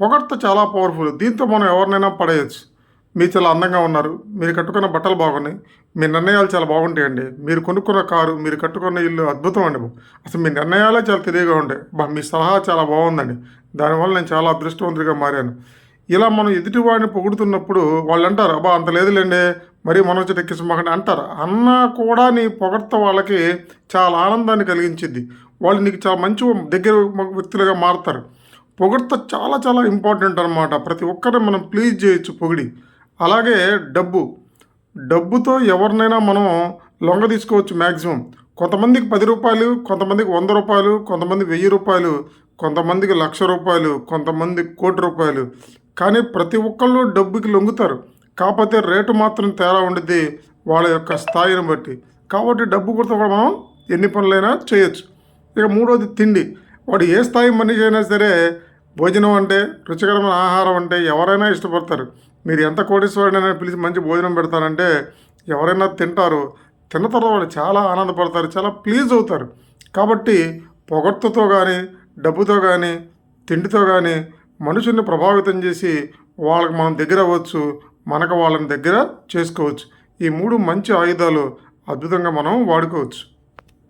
పొగడ్త చాలా పవర్ఫుల్ దీంతో మనం ఎవరినైనా పడేయచ్చు. మీరు చాలా అందంగా ఉన్నారు. మీరు కట్టుకున్న బట్టలు బాగున్నాయి. మీ నిర్ణయాలు చాలా బాగుంటాయండి. మీరు కొనుక్కున్న కారు మీరు కట్టుకున్న ఇల్లు అద్భుతం అండి అసలు మీ నిర్ణయాలే చాలా తెలివిగా ఉంటాయి. బా మీ సలహా చాలా బాగుందండి. దానివల్ల నేను చాలా అదృష్టవంతుడిగా మారాను. ఇలా మనం ఎదుటివాడిని పొగుడుతున్నప్పుడు వాళ్ళు అంటారు అబ్బా అంత లేదులేండి. మరీ మనోజ్ ఎక్కించమాకండి అంటారు. అన్నా కూడా నీ పొగడ్త వాళ్ళకి చాలా ఆనందాన్ని కలిగించింది వాళ్ళు నీకు చాలా మంచి దగ్గర వ్యక్తులుగా మారుతారు. పొగడ్త చాలా చాలా ఇంపార్టెంట్ అనమాట ప్రతి ఒక్కరిని మనం ప్లీజ్ చేయొచ్చు పొగిడి. అలాగే డబ్బు. డబ్బుతో ఎవరినైనా మనం లొంగ తీసుకోవచ్చు మ్యాక్సిమం కొంతమందికి పది రూపాయలు కొంతమందికి వంద రూపాయలు కొంతమంది వెయ్యి రూపాయలు కొంతమందికి లక్ష రూపాయలు కొంతమంది కోటి రూపాయలు. కానీ ప్రతి ఒక్కళ్ళు డబ్బుకి లొంగుతారు. కాకపోతే రేటు మాత్రం తేడా ఉండిద్ది వాళ్ళ యొక్క స్థాయిని బట్టి. కాబట్టి డబ్బు కూడా మనం ఎన్ని పనులైనా చేయొచ్చు. ఇక మూడోది తిండి. వాడు ఏ స్థాయి మనిషి అయినా సరే భోజనం అంటే రుచికరమైన ఆహారం అంటే ఎవరైనా ఇష్టపడతారు. మీరు ఎంత కోటేశ్వరుడైనా పిలిచి మంచి భోజనం పెడతారంటే ఎవరైనా తింటారు. తిన్న తర్వాత వాళ్ళు చాలా ఆనందపడతారు చాలా ప్లీజ్ అవుతారు. కాబట్టి పొగడ్తతో కానీ డబ్బుతో కానీ తిండితో కానీ మనుషుల్ని ప్రభావితం చేసి వాళ్ళకి మనం దగ్గర అవ్వచ్చు మనకు వాళ్ళని దగ్గర చేసుకోవచ్చు. ఈ మూడు మంచి ఆయుధాలు అద్భుతంగా మనం వాడుకోవచ్చు.